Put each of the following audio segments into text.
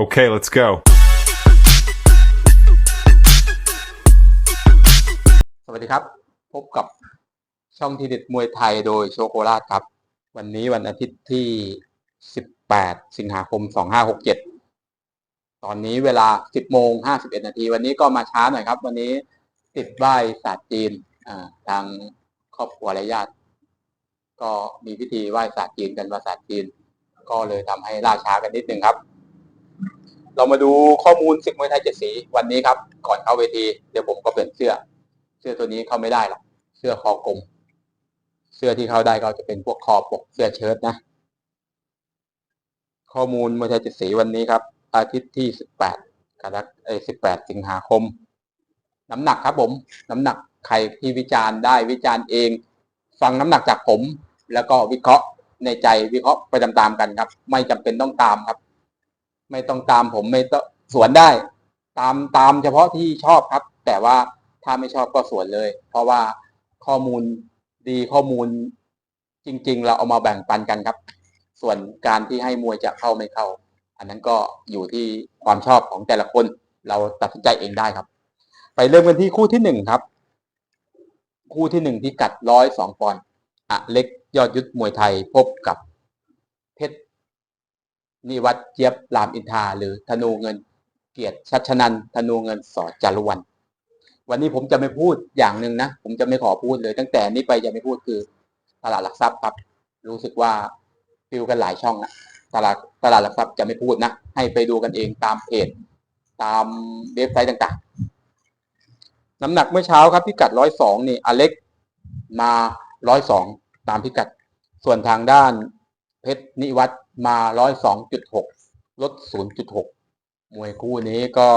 Okay, let's go. สวัสดีครับ พบกับช่องทีเด็ดมวยไทยโดยโชโคราชครับ วันนี้วันอาทิตย์ที่ 18 สิงหาคม 2567 ตอนนี้เวลา 10 โมง 51 นาที วันนี้ก็มาช้าหน่อยครับ วันนี้ติดไหว้ศาสตร์จีนทางครอบครัวและญาติ ก็มีพิธีไหว้ศาสตร์จีนกันภาษาสตร์จีน ก็เลยทำให้ล่าช้ากันนิดนึงครับ เรามาดูข้อมูลศึกมวยไทยเจ็ดสีวันนี้ครับ ก่อนเข้าเวทีเดี๋ยวผมก็เปลี่ยนเสื้อ เสื้อตัวนี้เข้าไม่ได้หรอกเสื้อคอกลม เสื้อที่เข้าได้ก็จะเป็นพวกคอปกเสื้อเชิ้ตนะ ข้อมูลมวยไทยเจ็ดสีวันนี้ครับ อาทิตย์ที่สิบแปดกรกฎาคมสิบแปดสิงหาคม น้ำหนักครับผม น้ำหนักใครที่วิจารณ์ได้วิจารณ์เอง ฟังน้ำหนักจากผม แล้วก็วิเคราะห์ในใจวิเคราะห์ไปตามๆกันครับ ไม่จำเป็นต้องตามครับ ไม่ต้องตามผมไม่ต้องสวนได้ ตามตามเฉพาะที่ชอบครับ แต่ว่าถ้าไม่ชอบก็สวนเลย เพราะว่าข้อมูลดีข้อมูลจริง ๆ เราเอามาแบ่งปันกันครับ ส่วนการที่ให้มวยจะเข้าไม่เข้า อันนั้นก็อยู่ที่ความชอบของแต่ละคน เราตัดสินใจเองได้ครับ ไปเริ่มกันที่คู่ที่หนึ่งครับ คู่ที่หนึ่งที่กัดร้อยสองปอนด์อะเล็กยอดยุทธมวยไทยพบกับเพชร นิวัฒน์เจี๊ยบรามอินทาหรือธนูเงินเกียรติชัชนันธนูเงินสอจารุวัน วันนี้ผมจะไม่พูดอย่างหนึ่งนะ ผมจะไม่ขอพูดเลย ตั้งแต่นี้ไปจะไม่พูดคือตลาดหลักทรัพย์ครับ รู้สึกว่าฟิวกันหลายช่องนะตลาดตลาดหลักทรัพย์จะไม่พูดนะ ให้ไปดูกันเองตามเพจตามเว็บไซต์ต่างๆ น้ำหนักเมื่อเช้าครับพิกัดร้อยสองนี่อเล็กมาร้อยสองตามพิกัด ส่วนทางด้าน เพชรนิวัฒน์มาร้อยสองจุดหกลดศูนย์จุดหกมวยคู่นี้ก็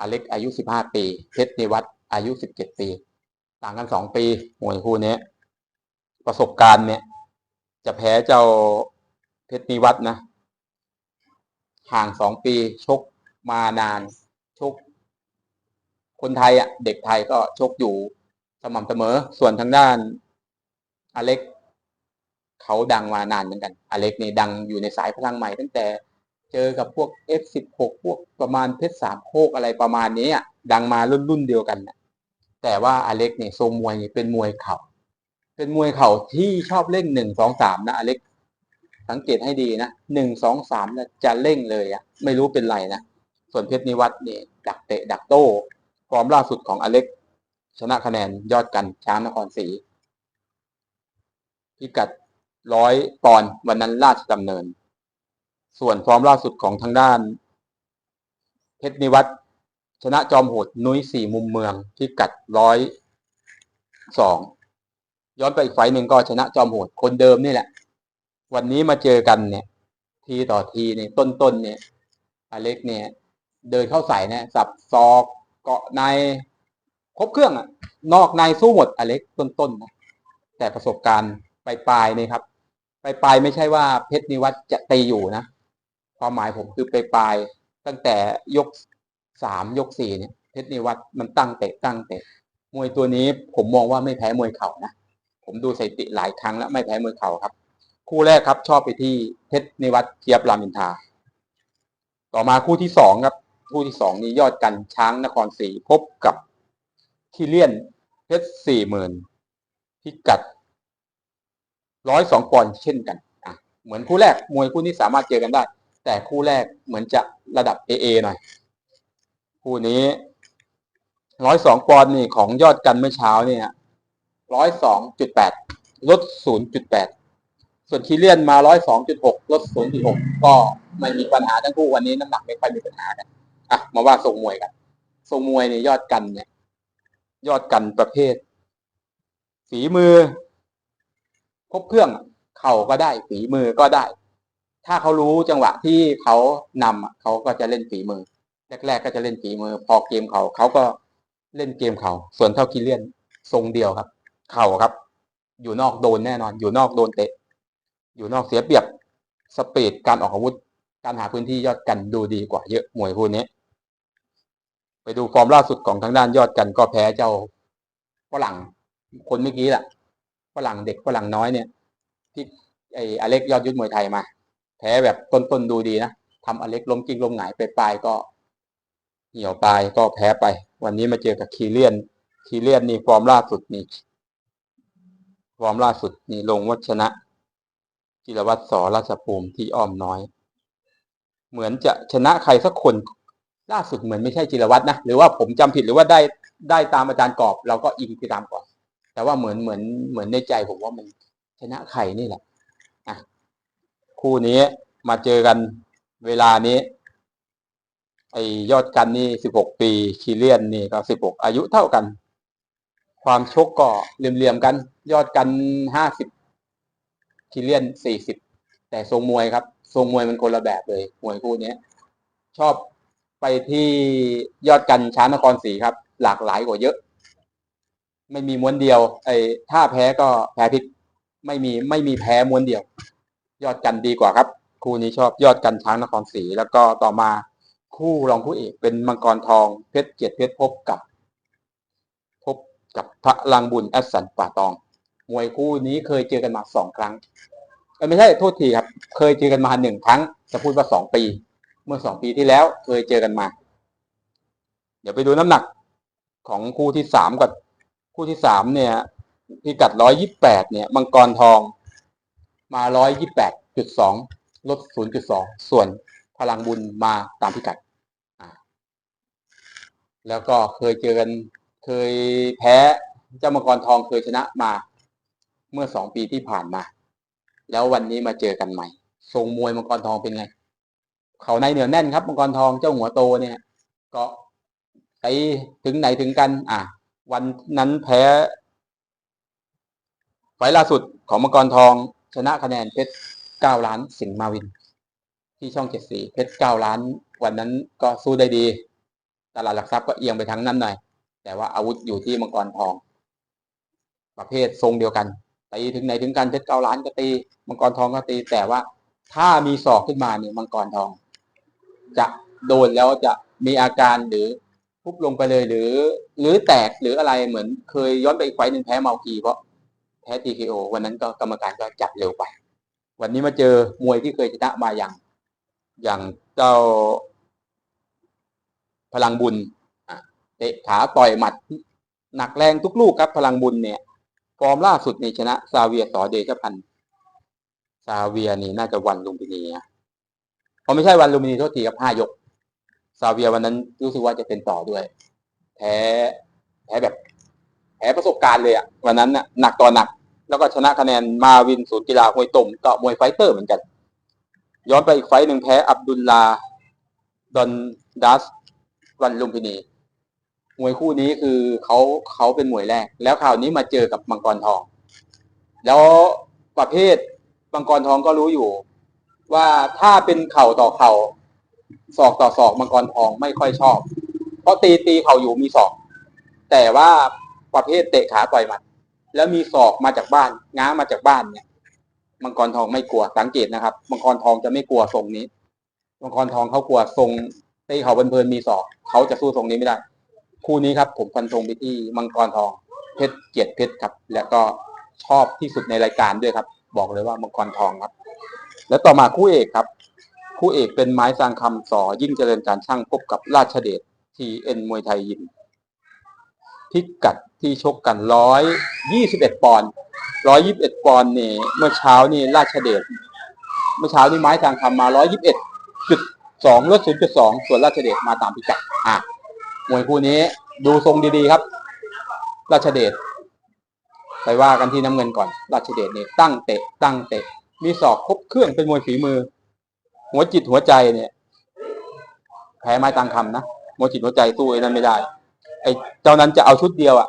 อเล็กอายุสิบห้าปี เพชรนิวัฒน์อายุสิบเจ็ดปี ต่างกันสองปี มวยคู่นี้ ประสบการณ์เนี่ย จะแพ้เจ้าเพชรนิวัฒน์นะ ห่างสองปี ชกมานาน ชก คนไทยอะ เด็กไทยก็ชกอยู่สม่ำเสมอ ส่วนทางด้าน อเล็ก เขาดังมานานเหมือนกัน อเล็กนี่ดังอยู่ในสายพลังใหม่ ตั้งแต่เจอกับพวก F16 พวกประมาณเพชรสามโคกอะไรประมาณนี้อะดังมารุ่นรุ่นเดียวกันนะแต่ว่าอเล็กเนี่ยทรงมวยนี่เป็นมวยเข่า เป็นมวยเข่าที่ชอบเล่นหนึ่งสองสามนะอเล็ก สังเกตให้ดีนะหนึ่งสองสามจะเร่งเลยอะไม่รู้เป็นไรนะส่วนเพชรนิวัฒน์นี่ดักเตะดักโต้ฟอร์มล่าสุดของอเล็ก ชนะคะแนนยอดกันช้างนครศรีพิกัด ร้อยปอนวันนั้นราชดำเนิน ส่วนฟอร์มล่าสุดของทางด้าน เพชรนิวัฒน์ชนะจอมโหดนุ้ยสี่มุมเมืองพิกัดร้อยสองย้อนไปอีกไฟหนึ่งก็ชนะจอมโหดคนเดิมนี่แหละ วันนี้มาเจอกันเนี่ย ทีต่อทีเนี่ยต้นๆเนี่ย อเล็กเนี่ย เดินเข้าใส่เนี่ยสับซอกเกาะในครบเครื่องอะนอกในสู้หมดอเล็กต้นๆนะแต่ประสบการณ์ปลายๆนี่ครับ ปลายๆไม่ใช่ว่าเพชรนิวัฒน์จะตีอยู่นะ ความหมายผมคือปลายๆตั้งแต่ยกสามยกสี่เนี่ยเพชรนิวัฒน์มันตั้งเตะตั้งเตะมวยตัวนี้ผมมองว่าไม่แพ้มวยเข่านะผมดูสถิติหลายครั้งแล้วไม่แพ้มวยเข่าครับ คู่แรกครับ ชอบไปที่เพชรนิวัฒน์เจียบรามินทา ต่อมาคู่ที่สองครับ คู่ที่สองนี้ยอดกันช้างนครศรีพบกับคิเลียนเพชรสี่หมื่นพิกัด ร้อยสองปอนด์เช่นกันอะเหมือนคู่แรกมวยคู่นี้สามารถเจอกันได้ แต่คู่แรกเหมือนจะระดับเอเอหน่อย คู่นี้ร้อยสองปอนด์นี่ของยอดกันเมื่อเช้าเนี่ยร้อยสองจุดแปดลดศูนย์จุดแปดส่วนคิเลียนมาร้อยสองจุดหกลดศูนย์จุดหกก็ไม่มีปัญหาทั้งคู่วันนี้น้ำหนักไม่ค่อยมีปัญหากันอะมาว่าทรงมวยกันทรงมวยเนี่ยยอดกันเนี่ยยอดกันประเภท ฝีมือ ครบเครื่องเข่าก็ได้ฝีมือก็ได้ ถ้าเขารู้จังหวะที่เขานำเขาก็จะเล่นฝีมือ แรกๆก็จะเล่นฝีมือ พอเกมเขาเขาก็เล่นเกมเขาส่วนเท่าคิเลียนทรงเดียวครับ เข่าครับ อยู่นอกโดนแน่นอน อยู่นอกโดนเตะ อยู่นอกเสียเปรียบสปีดการออกอาวุธ การหาพื้นที่ยอดกันดูดีกว่าเยอะมวยคู่นี้ไปดูฟอร์มล่าสุดของทางด้านยอดกันก็แพ้เจ้าฝรั่งคนเมื่อกี้แหละ ฝรั่งเด็กฝรั่งน้อยเนี่ยที่ไออเล็กยอดยุทธมวยไทยมา แพ้แบบต้นๆดูดีนะทำอเล็กล้มกิ้งล้มหงายไปปลายก็ เหี่ยวปลายก็แพ้ไป วันนี้มาเจอกับคีเลียน คีเลียนนี่ฟอร์มล่าสุดนี่ฟอร์มล่าสุดนี่ลงวัชนะจิรวัตรสอราชภูมิที่อ้อมน้อย เหมือนจะชนะใครสักคนล่าสุดเหมือนไม่ใช่จิรวัตรนะหรือว่าผมจำผิดหรือว่าได้ได้ตามอาจารย์กรอบ เราก็อิงไปตามก่อน แต่ว่าเหมือนเหมือนเหมือนในใจผมว่ามันชนะใครนี่แหละอะคู่นี้มาเจอกันเวลานี้ ไอยอดกันนี่สิบหกปีคีเลียนนี่ก็สิบหกอายุเท่ากัน ความชกก็เหลี่ยมๆกัน ยอดกันห้าสิบคีเลียนสี่สิบแต่ทรงมวยครับ ทรงมวยมันคนละแบบเลยมวยคู่นี้ชอบไปที่ยอดกันช้างนครศรีครับ หลากหลายกว่าเยอะ ไม่มีม้วนเดียว ไอ้ถ้าแพ้ก็แพ้พิกไม่มีไม่มีแพ้ม้วนเดียว ยอดกันดีกว่าครับ คู่นี้ชอบยอดกันช้างนครศรีแล้วก็ต่อมาคู่รองคู่เอกเป็นมังกรทองเพชรเกียรติเพชรพบกับ พบกับพระลังบุญแอสสันป่าตอง มวยคู่นี้เคยเจอกันมาสองครั้งไม่ใช่โทษทีครับ เคยเจอกันมาหนึ่งครั้ง จะพูดว่าสองปี เมื่อสองปีที่แล้วเคยเจอกันมา เดี๋ยวไปดูน้ำหนักของคู่ที่สามก่อน คู่ที่สามเนี่ยพิกัดร้อยยี่แปดเนี่ย มังกรทองมาร้อยยี่แปดจุดสองลดศูนย์จุดสองส่วนพลังบุญมาตามพิกัด แล้วก็เคยเจอกันเคยแพ้เจ้ามังกรทองเคยชนะมาเมื่อสองปีที่ผ่านมา แล้ววันนี้มาเจอกันใหม่ ทรงมวยมังกรทองเป็นไง เขาในเหนียวแน่นครับมังกรทองเจ้าหัวโตเนี่ย ก็ไปถึงไหนถึงกัน อะ วันนั้นแพ้ไฟล์ล่าสุดของมังกรทอง ชนะคะแนนเพชรเก้าล้านสิงห์มาวิน ที่ช่องเจ็ดสีเพชรเก้าล้าน วันนั้นก็สู้ได้ดี ตลาดหลักทรัพย์ก็เอียงไปทางนั้นหน่อย แต่ว่าอาวุธอยู่ที่มังกรทอง ประเภททรงเดียวกันตีถึงไหนถึงกันเพชรเก้าล้านก็ตี มังกรทองก็ตี แต่ว่าถ้ามีศอกขึ้นมาเนี่ยมังกรทอง จะโดนแล้วจะมีอาการหรือ พุบลงไปเลยหรือ หรือแตกหรืออะไรเหมือนเคยย้อนไปอีกไฟหนึ่งแพ้เมาคีเพราะแพ้ TKO วันนั้นก็กรรมการก็จับเร็วไป วันนี้มาเจอมวยที่เคยชนะมาอย่างอย่างเจ้าพลังบุญเตะขาต่อยหมัด หนักแรงทุกลูกครับพลังบุญเนี่ย ฟอร์มล่าสุดนี่ชนะซาเวียสอเดชพันธ์ซาเวียนี่น่าจะวันลุมพินีนะเขาไม่ใช่วันลุมพินีโทษทีครับห้ายก ซาเวียวันนั้นรู้สึกว่าจะเป็นต่อด้วยแพ้แพ้แบบแพ้ประสบการณ์เลยอะวันนั้นน่ะหนักต่อหนัก แล้วก็ชนะคะแนนมาวินศูนย์กีฬามวยต่มก็มวยไฟเตอร์เหมือนกัน ย้อนไปอีกไฟหนึ่งแพ้อับดุลลาดอนดัสวันลุมพินีมวยคู่นี้คือเขาเขาเป็นมวยแรก แล้วคราวนี้มาเจอกับมังกรทอง แล้วประเภทมังกรทองก็รู้อยู่ ว่าถ้าเป็นเข่าต่อเข่า ศอกต่อศอกมังกรทองไม่ค่อยชอบ เพราะตีตีเข่าอยู่มีศอก แต่ว่าประเภทเตะขาต่อยหมัด แล้วมีศอกมาจากบ้าน ง้างมาจากบ้านเนี่ย มังกรทองไม่กลัวสังเกตนะครับ มังกรทองจะไม่กลัวทรงนี้ มังกรทองเขากลัวทรงตีเขาเพลินๆมีศอกเขาจะสู้ทรงนี้ไม่ได้ คู่นี้ครับ ผมฟันธงไปที่มังกรทองเพชรเกียรติเพชรครับ และก็ชอบที่สุดในรายการด้วยครับ บอกเลยว่ามังกรทองครับ แล้วต่อมาคู่เอกครับ คู่เอกเป็นไม้สร้างคำสอยิ่งเจริญการช่างพบกับราชเดชทีเอ็นมวยไทยยิมพิกัดที่ชกกันร้อยยี่สิบเอ็ดปอนด์ร้อยยี่สิบเอ็ดปอนด์นี่เมื่อเช้านี่ราชเดชเมื่อเช้านี่ไม้ทางคำมาร้อยยี่สิบเอ็ดจุดสองลดศูนย์จุดสองส่วนราชเดชมาตามพิกัดอะมวยคู่นี้ดูทรงดีๆครับ ราชเดชไปว่ากันที่น้ำเงินก่อน ราชเดชเนี่ยตั้งเตะตั้งเตะ มีศอกครบเครื่องเป็นมวยฝีมือ หัวจิตหัวใจเนี่ยแพ้ไม้ตางคำนะหัวจิตหัวใจสู้ไอ้นั้นไม่ได้ ไอ้เจ้านั้นจะเอาชุดเดียวอะ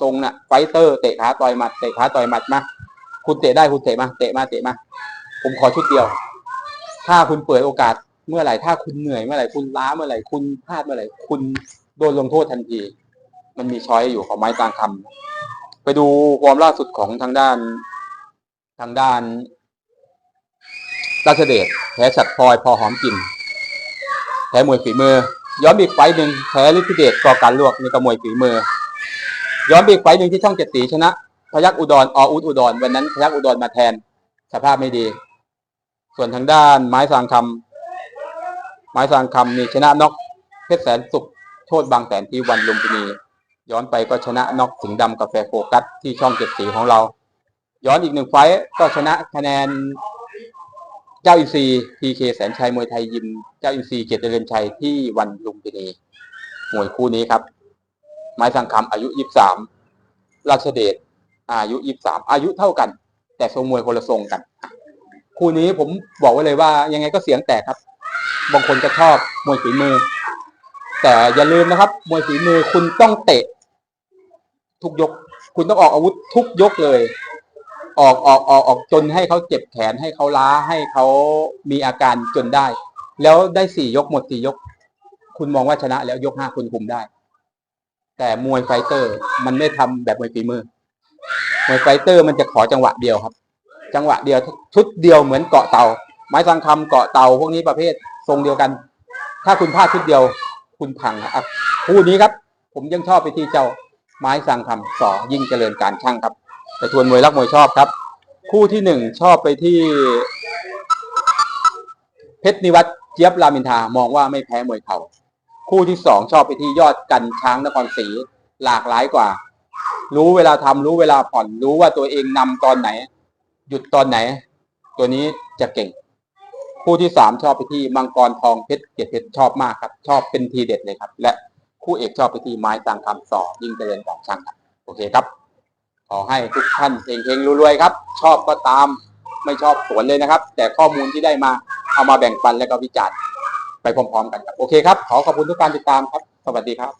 ทรงน่ะไฟเตอร์เตะขาต่อยหมัดเตะขาต่อยหมัดมาคุณเตะได้คุณเตะมาเตะมาเตะมา ผมขอชุดเดียว ถ้าคุณเปิดโอกาสเมื่อไหร่ถ้าคุณเหนื่อยเมื่อไหร่คุณล้าเมื่อไหร่คุณพลาดเมื่อไหร่คุณโดนลงโทษทันที มันมีช้อยอยู่ของไม้ตางคำไปดูความล่าสุดของทางด้านทางด้าน ราชเดชแพ้ฉัดพลอยพอหอมกลิ่นแพ้มวยฝีมือ ย้อนอีกไฟหนึ่งแพ้ฤทธิเดชกอการลวกนี่ก็มวยฝีมือ ย้อนอีกไฟหนึ่งที่ช่องเจ็ดสีชนะ พยักอุดรออุดอุดรวันนั้นพยักอุดรมาแทนสภาพไม่ดี ส่วนทางด้านไม้สางคไม้สางคำนี่ชนะน็อกเพชรแสนสุขโทษบางแสนที่วันลุมพินี ย้อนไปก็ชนะน็อกสิงห์ดำกาแฟโฟกัสที่ช่องเจ็ดสีของเรา ย้อนอีกหนึ่งไฟก็ชนะคะแนน จ้าอินซีพีเคแสนชัยมวยไทยยิม เจ้าอินซีเกียรติเจริญชัยที่วันลุมพินีมวยคู่นี้ครับ ไม้สังคำอายุยี่สามราชเดชอายุยี่สามอายุเท่ากัน แต่ทรงมวยคนละทรงกัน คู่นี้ผมบอกไว้เลยว่า ยังไงก็เสียงแตกครับ บางคนก็ชอบมวยฝีมือ แต่อย่าลืมนะครับ มวยฝีมือคุณต้องเตะ ทุกยก คุณต้องออกอาวุธทุกยกเลย ออกออกออกออกจนให้เขาเจ็บแขนให้เขาล้าให้เขามีอาการจนได้ แล้วได้สี่ยกหมดสี่ยก คุณมองว่าชนะแล้วยกห้าคุณคุมได้ แต่มวยไฟเตอร์มันไม่ทำแบบมวยฝีมือมวยไฟเตอร์มันจะขอจังหวะเดียวครับ จังหวะเดียวชุดเดียวเหมือนเกาะเตาไม้สังคำเกาะเตาพวกนี้ประเภททรงเดียวกัน ถ้าคุณพลาดชุดเดียว คุณพังครับคู่นี้ครับ ผมยังชอบไปที่เจ้าไม้สังคำสอยิ่งเจริญการช่างครับ แต่ทวนมวยรักมวยชอบครับ คู่ที่หนึ่งชอบไปที่ เพชรนิวัตเจี๊ยบรามินทามองว่าไม่แพ้มวยเข่าคู่ที่สองชอบไปที่ยอดกันช้างนครศรีหลากหลายกว่า รู้เวลาทำรู้เวลาผ่อนรู้ว่าตัวเองนำตอนไหน หยุดตอนไหน ตัวนี้จะเก่ง คู่ที่สามชอบไปที่มังกรทองเพชรเกียรติเพชรชอบมากครับ ชอบเป็นทีเด็ดเลยครับ และคู่เอกชอบไปที่ไม้ต่างคำสอยิ่งเจริญของช่างครับโอเคครับ ขอให้ทุกท่านเฮงๆรวยๆครับ ชอบก็ตามไม่ชอบสวนเลยนะครับ แต่ข้อมูลที่ได้มาเอามาแบ่งปันและก็วิจารณ์ไปพร้อมๆกันครับโอเคครับ ขอขอบคุณทุกการติดตามครับ สวัสดีครับ